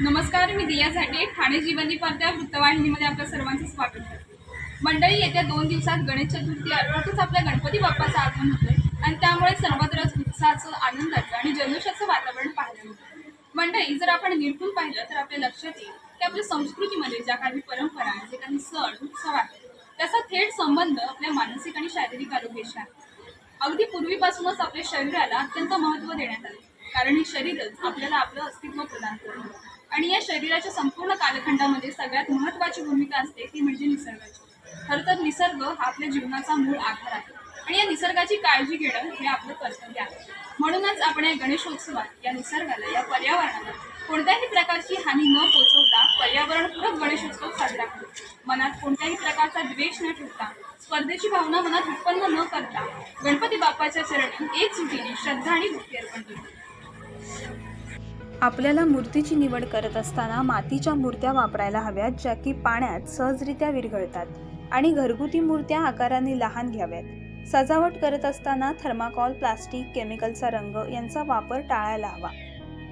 नमस्कार मी दिया झाटे ठाणे जीवनी परत्या वृत्तवाहिनीमध्ये आपल्या सर्वांचं स्वागत करते मंडळी येत्या दोन दिवसात गणेश चतुर्थी अर्थातच आपल्या गणपती बाप्पाचं आगमन होतं आणि त्यामुळे सर्वत्रच उत्साहाचं आनंदाचं आणि जल्लोषाचं वातावरण पाहायला मिळतं मंडळी जर आपण निरखून पाहिलं तर आपल्या लक्षात येईल की आपल्या संस्कृतीमध्ये ज्या काही परंपरा जे काही सण उत्सव आहेत त्याचा थेट संबंध आपल्या मानसिक आणि शारीरिक आरोग्याशी आहे. अगदी पूर्वीपासूनच आपल्या शरीराला अत्यंत महत्त्व देण्यात आले कारण हे शरीरच आपल्याला आपलं अस्तित्व प्रदान करतं. आणि या शरीराच्या संपूर्ण कालखंडामध्ये सगळ्यात महत्त्वाची भूमिका असते ती म्हणजे निसर्गाची. खरं तर निसर्ग हा आपल्या जीवनाचा मूळ आधार आहे. आणि या निसर्गाची काळजी घेणं हे आपलं कर्तव्य आहे. म्हणूनच आपण या गणेशोत्सवात या निसर्गाला या पर्यावरणाला कोणत्याही प्रकारची हानी न पोचवता पर्यावरणपूरक गणेशोत्सव साजरा करू मनात कोणत्याही प्रकारचा द्वेष न ठेवता स्पर्धेची भावना मनात उत्पन्न न करता गणपती बाप्पाच्या चरणी एक सुटीने श्रद्धा आणि भक्ती अर्पण करू आपल्याला मूर्तीची निवड करत असताना मातीच्या मूर्त्या वापरायला हव्यात ज्या की पाण्यात सहजरित्या विरघळतात. आणि घरगुती मूर्त्या आकाराने लहान घ्याव्यात. सजावट करत असताना थर्माकॉल प्लास्टिक केमिकलचा रंग यांचा वापर टाळायला हवा.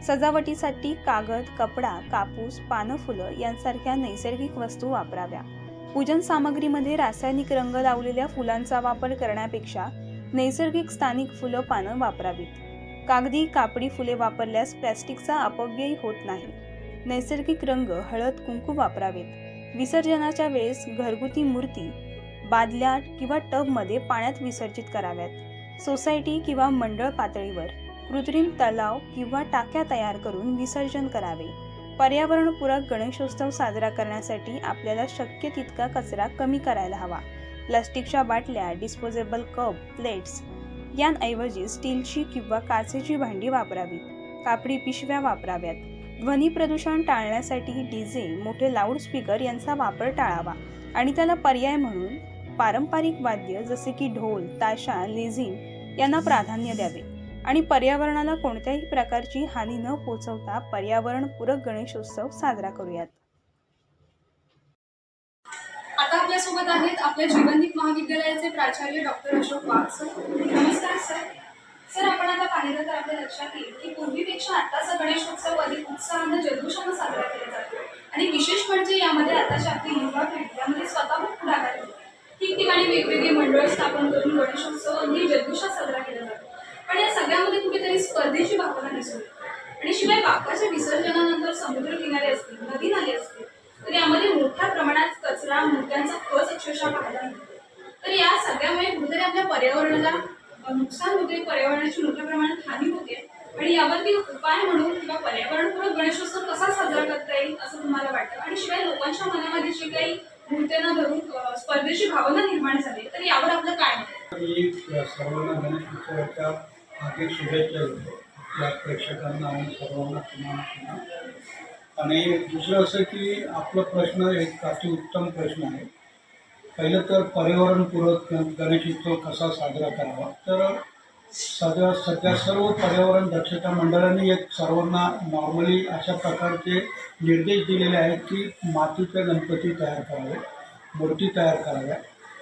सजावटीसाठी कागद कपडा कापूस पानं फुलं यांसारख्या नैसर्गिक वस्तू वापराव्या. पूजन सामग्रीमध्ये रासायनिक रंग लावलेल्या फुलांचा वापर करण्यापेक्षा नैसर्गिक स्थानिक फुलं पानं वापरावीत. कागदी कापडी फुले वापरल्यास प्लॅस्टिकचा अपव्यय होत नाही. नैसर्गिक रंग हळद कुंकू वापरावेत. विसर्जनाच्या वेळेस घरगुती मूर्ती बादल्या किंवा टबमध्ये पाण्यात विसर्जित कराव्यात. सोसायटी किंवा मंडळ पातळीवर कृत्रिम तलाव किंवा टाक्या तयार करून विसर्जन करावे. पर्यावरणपूरक गणेशोत्सव साजरा करण्यासाठी आपल्याला शक्य तितका कचरा कमी करायला हवा. प्लास्टिकच्या बाटल्या डिस्पोजेबल कप प्लेट्स यांऐवजी स्टीलची किंवा काचेची भांडी वापरावी. कापडी पिशव्या वापराव्यात. ध्वनी प्रदूषण टाळण्यासाठी डीजे मोठे लाऊडस्पीकर यांचा वापर टाळावा. आणि त्याला पर्याय म्हणून पारंपरिक वाद्य जसे की ढोल ताशा लेझिम यांना प्राधान्य द्यावे. आणि पर्यावरणाला कोणत्याही प्रकारची हानी न पोचवता पर्यावरणपूरक गणेशोत्सव साजरा करूयात. आपल्यासोबत आहेत आपल्या जीवनदीप महाविद्यालयाचे प्राचार्य डॉक्टर अशोक वाघ सर नमस्कार सर. सर आपण आता पाहिलं तर आपल्या लक्षात येईल की पूर्वीपेक्षा आताचा गणेशोत्सव अधिक उत्साहानं जल्लोषानं साजरा केला जातो. आणि विशेष म्हणजे यामध्ये आताची आपली युवा पिढी यामध्ये स्वतःहून पुढाकार घेते ठिकठिकाणी वेगवेगळी मंडळ स्थापन करून गणेशोत्सव अगदी जल्लोषात साजरा केला जातो. पण या सगळ्यामध्ये कुठेतरी स्पर्धेची भावना दिसून आणि शिवाय बाप्पाच्या विसर्जनानंतर समुद्र किनारे असतील नदी नाले असतील यामध्ये मोठ्या प्रमाणात कचरा मूर्त्यांचा खच अक्षरशः पाहायला मिळतो. तर या सगळ्यामुळे कुठेतरी आपल्या पर्यावरणाला नुकसान होते पर्यावरणाची मोठ्या प्रमाणात हानी होते. आणि यावरती उपाय म्हणून किंवा पर्यावरणपूरक गणेशोत्सव कसा साजरा करता येईल असं तुम्हाला वाटतं? आणि शिवाय लोकांच्या मनामध्ये जे काही मूर्त्यांना धरून स्पर्धेची भावना निर्माण झाली तर यावर आपलं काय मी सर्वांना गणेश उत्सवाच्या हार्दिक शुभेच्छा देतो. या प्रेक्षकांना आणि सर्वांना पुन्हा पुन्हा आणि दुसरं असं की आपला प्रश्न एक अति उत्तम प्रश्न आहे. पहिलं तर पर्यावरणपूरक गणेश उत्सव कसा साजरा करावा? तर सध्या सध्या सर्व पर्यावरण दक्षता मंडळांनी एक सर्वांना नॉर्मली अशा प्रकारचे निर्देश दिलेले आहेत की मातीचे गणपती तयार करावे मूर्ती तयार कराव्या.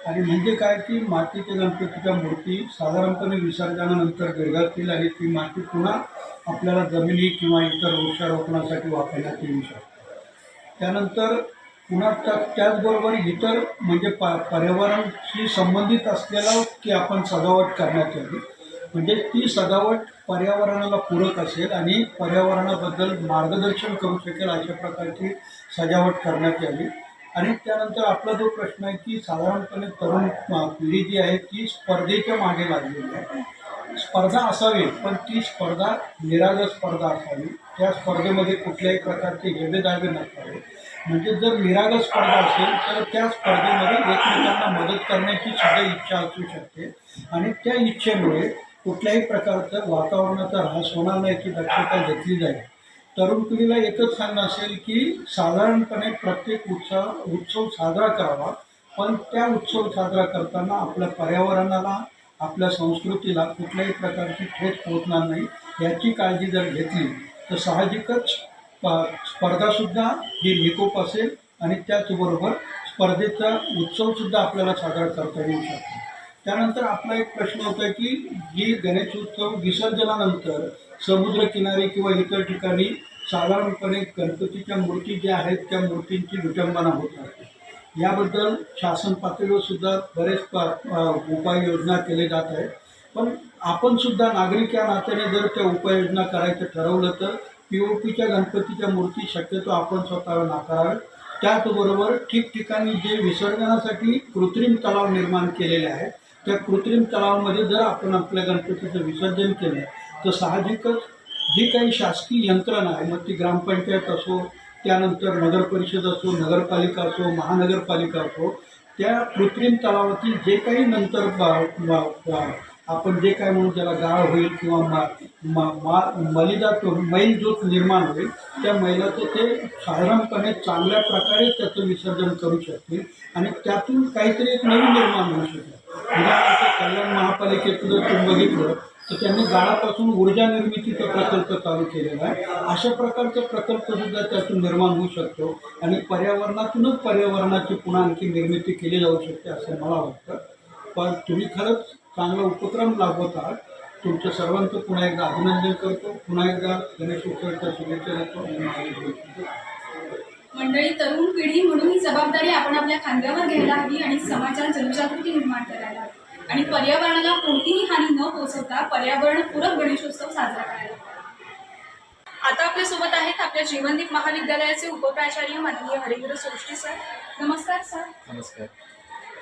आणि म्हणजे काय की मातीच्या गणपतीच्या मूर्ती साधारणपणे विसर्जनानंतर विरघळतील आणि ती माती पुन्हा आपल्याला जमिनी किंवा इतर वृक्षारोपणासाठी वापरण्यात येऊ शकते. त्यानंतर पुन्हा त्या त्याचबरोबर इतर म्हणजे पा पर्यावरणशी संबंधित असलेला की आपण सजावट करण्यात यावी. म्हणजे ती सजावट पर्यावरणाला पूरक असेल आणि पर्यावरणाबद्दल मार्गदर्शन करू शकेल अशा प्रकारची सजावट करण्यात यावी. आणि त्यानंतर आपला जो प्रश्न आहे की साधारणपणे तरुण पिढी जी आहे ती स्पर्धेच्या मागे लागलेली आहे. स्पर्धा असावी पण ती स्पर्धा निरागस स्पर्धा असावी. त्या स्पर्धेमध्ये कुठल्याही प्रकारचे हेवेदावे नसावे. म्हणजे जर निरागस स्पर्धा असेल तर त्या स्पर्धेमध्ये एकमेकांना मदत करण्याची सुद्धा इच्छा असू शकते. आणि त्या इच्छेमुळे कुठल्याही प्रकारचं वातावरणाचा ऱ्हास होणार नाही याची दक्षता घेतली जाईल. तरुण पिढीला एकच सांगणं असेल की साधारणपणे प्रत्येक उत्सव उत्सव साजरा करावा पण त्या उत्सव साजरा करताना आपल्या पर्यावरणाला आपल्या संस्कृतीला कुठल्याही प्रकारची ठेच पोहोचणार नाही याची काळजी जर घेतली तर साहजिकच स्पर्धासुद्धा ही निकोप असेल आणि त्याचबरोबर स्पर्धेचा उत्सवसुद्धा आपल्याला साजरा करता येऊ शकतो. त्यानंतर आपला एक प्रश्न होता की जी गणेशोत्सव विसर्जनानंतर समुद्रकिनारी किंवा इतर ठिकाणी साधारणपणे गणपतीच्या मूर्ती ज्या आहेत त्या मूर्तींची विटंबना होत राहते याबद्दल शासन पातळीवर सुद्धा बरेच उपाययोजना केले जात आहेत. पण आपण सुद्धा नागरिक या नात्याने जर त्या उपाययोजना करायचं ठरवलं तर पी ओ पीच्या गणपतीच्या मूर्ती शक्यतो आपण स्वतःला नाकाराव्यात त्याचबरोबर ठिकठिकाणी जे विसर्जनासाठी कृत्रिम तलाव निर्माण केलेले आहेत त्या कृत्रिम तलावामध्ये जर आपण आपल्या गणपतीचं विसर्जन केलं तर साहजिकच जी काही शासकीय यंत्रणा आहे मग ती ग्रामपंचायत असो त्यानंतर नगर परिषद असो नगरपालिका असो महानगरपालिका असो त्या कृत्रिम तलावातील जे काही नंतर आपण जे काय म्हणू त्याला गाळ होईल किंवा मा मा- मा- मलिदा तो मैल जो निर्माण होईल त्या मैलाचं ते साधारणपणे चांगल्या प्रकारे त्याचं विसर्जन करू शकतील आणि त्यातून काहीतरी एक नवीन निर्माण होऊ शकेल उदाहरणार्थ कल्याण महापालिकेतलं जर तुम्ही बघितलं तर त्यांनी गाळापासून ऊर्जा निर्मितीचा प्रकल्प चालू केलेला आहे. अशा प्रकारचा प्रकल्प सुद्धा त्यातून निर्माण होऊ शकतो आणि पर्यावरणातूनच पर्यावरणाची पुन्हा आणखी निर्मिती केली जाऊ शकते असं मला वाटतं. पण तुम्ही खरंच चांगला उपक्रम राबवत आहात. तुमच्या सर्वांचं पुन्हा एकदा अभिनंदन करतो. पुन्हा एकदा गणेश उत्सवाच्या शुभेच्छा देतो मंडळी तरुण पिढी म्हणून ही जबाबदारी आपण आपल्या खांद्यावर घ्यायला हवी आणि समाजात जनजागृती निर्माण करायला हवी. आणि पर्यावरणाला कोणतीही हानी न पोचवता पर्यावरणपूरक गणेशोत्सव साजरा करायला हवा. आता आपल्यासोबत आहेत आपल्या जीवनदीप महाविद्यालयाचे उपप्राचार्य माननीय हरिंद्र सृष्टी सर. नमस्कार सर. नमस्कार.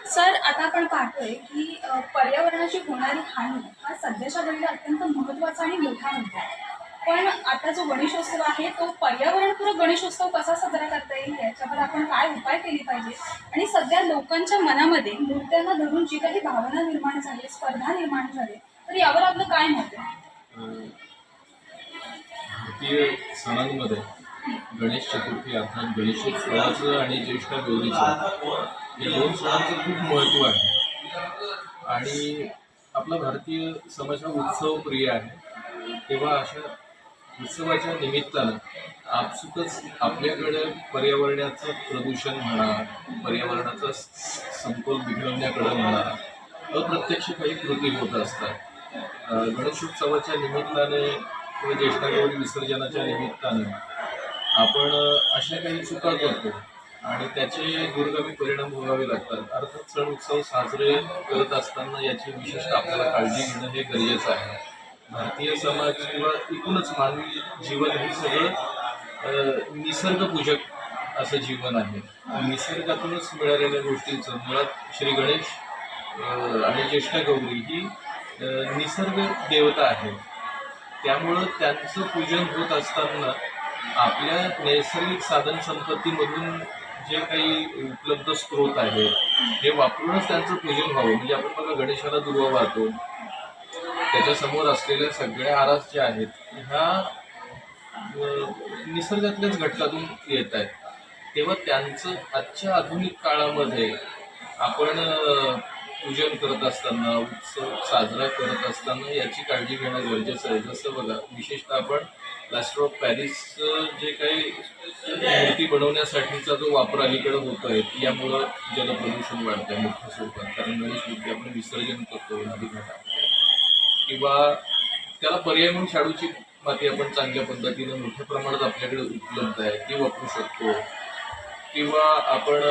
सर आता आपण पाहतोय की पर्यावरणाची होणारी हानी हा सध्याच्या घडीला अत्यंत महत्त्वाचा आणि मोठा मुद्दा आहे. पण आता जो गणेशोत्सव आहे तो पर्यावरणपूरक गणेशोत्सव कसा साजरा करता येईल याच्यावर आपण काय उपाय केले पाहिजे? आणि सध्या लोकांच्या मनामध्ये मूर्त्यांना धरून जी काही भावना निर्माण झाली स्पर्धा निर्माण झाली तर यावर आपलं काय मत आहे? सणांमध्ये गणेश चतुर्थी अर्थात गणेशोत्सवाचं आणि ज्येष्ठ गौरीचं या दोन सणांचं खूप महत्त्व आहे. आणि आपला भारतीय समाज हा उत्सव प्रिय आहे. तेव्हा अशा उत्सवाच्या निमित्तानं आपसुकच आपल्याकडे पर्यावरणाचं प्रदूषण म्हणा पर्यावरणाचा संकोल बिघडवण्याकडं बिघडवण्याकडे म्हणा अप्रत्यक्ष काही कृती होत असतात. गणेशोत्सवाच्या निमित्ताने किंवा ज्येष्ठागौरी विसर्जनाच्या निमित्ताने आपण अशा काही चुका करतो आणि त्याचे दूरगामी परिणाम भोगावे लागतात. अर्थात सण उत्सव साजरे करत असताना याची विशिष्ट आपल्याला काळजी घेणं हे गरजेचं आहे. भारतीय समाज किंवा एकूणच मानवी जीवन हे सगळं निसर्गपूजक असं जीवन आहे. निसर्गातूनच मिळालेल्या गोष्टींचं मुळात श्री गणेश आणि ज्येष्ठ गौरी ही निसर्ग देवता आहे त्यामुळं त्यांचं पूजन होत असताना आपल्या नैसर्गिक साधन संपत्तीमधून जे काही उपलब्ध स्रोत आहेत हे वापरूनच त्यांचं पूजन व्हावं. म्हणजे आपण बघा गणेशाला दुर्वा वाहतो. त्याच्यासमोर असलेल्या सगळ्या आरास ज्या आहेत ह्या निसर्गातल्याच घटकातून येत आहेत. तेव्हा त्यांचं आजच्या आधुनिक काळामध्ये आपण पूजन करत असताना उत्सव साजरा करत असताना याची काळजी घेणं गरजेचं आहे. जसं बघा विशेषतः आपण प्लॅस्टर ऑफ पॅरिस जे काही मूर्ती बनवण्यासाठीचा जो वापर अलीकडे होतोय यामुळं जलप्रदूषण वाढतंय मोठ्या स्वरूपात. कारण गणेश मूर्ती आपण विसर्जन करतो नदी घाटामध्ये किंवा त्याला पर्याय म्हणून शाडूची माती आपण चांगल्या पद्धतीने मोठ्या प्रमाणात आपल्याकडे उपलब्ध आहे ती वापरू शकतो. किंवा आपण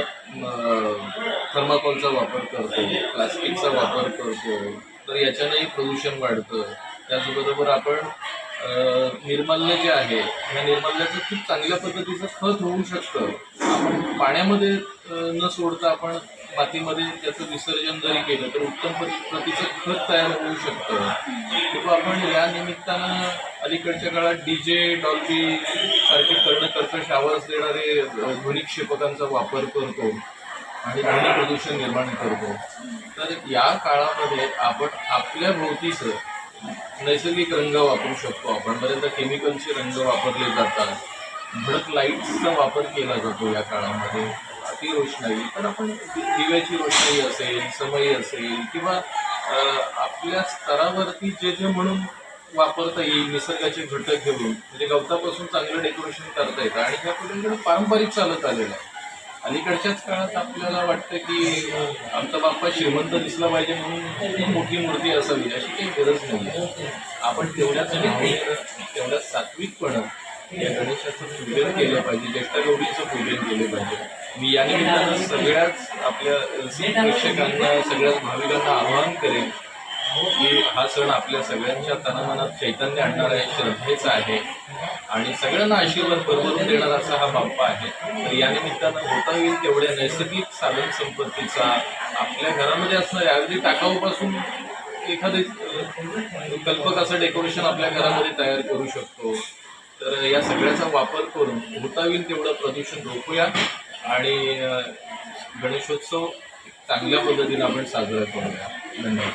थर्माकोलचा वापर करतो प्लास्टिकचा वापर करतो तर याच्यानंही प्रदूषण वाढतं. त्याचबरोबर आपण निर्माल्य जे आहे ह्या निर्माल्याचं खूप चांगल्या पद्धतीचं खत होऊ शकतं. आपण पाण्यामध्ये न सोडता आपण मातीमध्ये त्याचं विसर्जन जरी केलं तर उत्तम प्रतीचं खत तयार होऊ शकतं. किंवा आपण या निमित्तानं अलीकडच्या काळात डी जे डॉल्बी सारखे कर्णकर्कश आवाज देणारे ध्वनिक्षेपकांचा वापर करतो आणि ध्वनी प्रदूषण निर्माण करतो. तर या काळामध्ये आपण आपल्या भोवतीचं नैसर्गिक रंग वापरू शकतो. आपण बऱ्याचदा केमिकलचे रंग वापरले जातात. भडक लाईट्सचा वापर केला जातो या काळामध्ये. ती रोषणाई पण आपण दिव्याची रोषणाई असेल समई असेल किंवा आपल्या स्तरावरती जे जे म्हणून वापरता येईल निसर्गाचे घटक घेऊन म्हणजे गवतापासून चांगलं डेकोरेशन करता येतं. आणि ह्या कुठे पारंपरिक चालत आलेलं आहे. अलीकडच्याच काळात आपल्याला वाटतं की आमचा बाप्पा श्रीमंत दिसला पाहिजे म्हणून खूप मोठी मूर्ती असावी अशी काही गरज नाही आपण तेवढ्याच तेवढ्याच सात्विकपणं या गणेशाचं पूजन केलं पाहिजे ज्येष्ठ गौरीचं पूजन केलं पाहिजे. मी या निमित्तानं सगळ्याच आपल्या प्रेक्षकांना सगळ्याच भाविकांना आवाहन करेन की हा सण आपल्या सगळ्यांच्या तनामनात चैतन्य आणणारा आहे श्रद्धेचा आहे. आणि सगळ्यांना आशीर्वाद भरभरून देणारा असा हा बाप्पा आहे. तर या निमित्तानं होता येईल तेवढ्या नैसर्गिक साधन संपत्तीचा आपल्या घरामध्ये असणाऱ्या अगदी टाकाऊपासून एखादे कल्पक असं डेकोरेशन आपल्या घरामध्ये तयार करू शकतो. तर या सगळ्याचा वापर करून होता येईल तेवढं प्रदूषण रोखूया. आणि गणेशोत्सव चांगल्या पद्धतीने आपण साजरा करूया. धन्यवाद.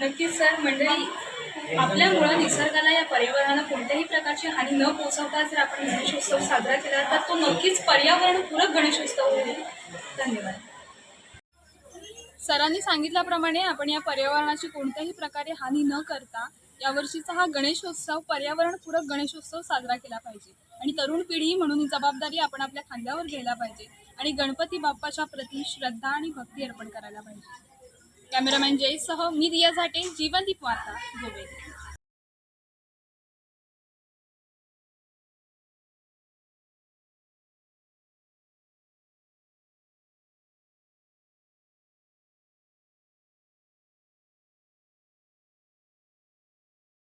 नक्कीच सर. मंडळी आपल्यामुळं निसर्गाला या पर्यावरणाला कोणत्याही प्रकारची हानी न पोहोचवता जर आपण गणेशोत्सव साजरा केला तर तो नक्कीच पर्यावरणपूरक गणेशोत्सव होईल. धन्यवाद. सरांनी सांगितल्याप्रमाणे आपण या पर्यावरणाची कोणत्याही प्रकारे हानी न करता यावर्षीचा हा गणेशोत्सव पर्यावरणपूरक गणेशोत्सव साजरा केला पाहिजे. आणि तरुण पिढी म्हणून ही जबाबदारी आपण आपल्या खांद्यावर घ्यायला पाहिजे आणि गणपती बाप्पाच्या प्रती श्रद्धा आणि भक्ती अर्पण करायला पाहिजे. कॅमेरामॅन जयसह मी रिया झाटे जीवनदीप वार्ता गोवे.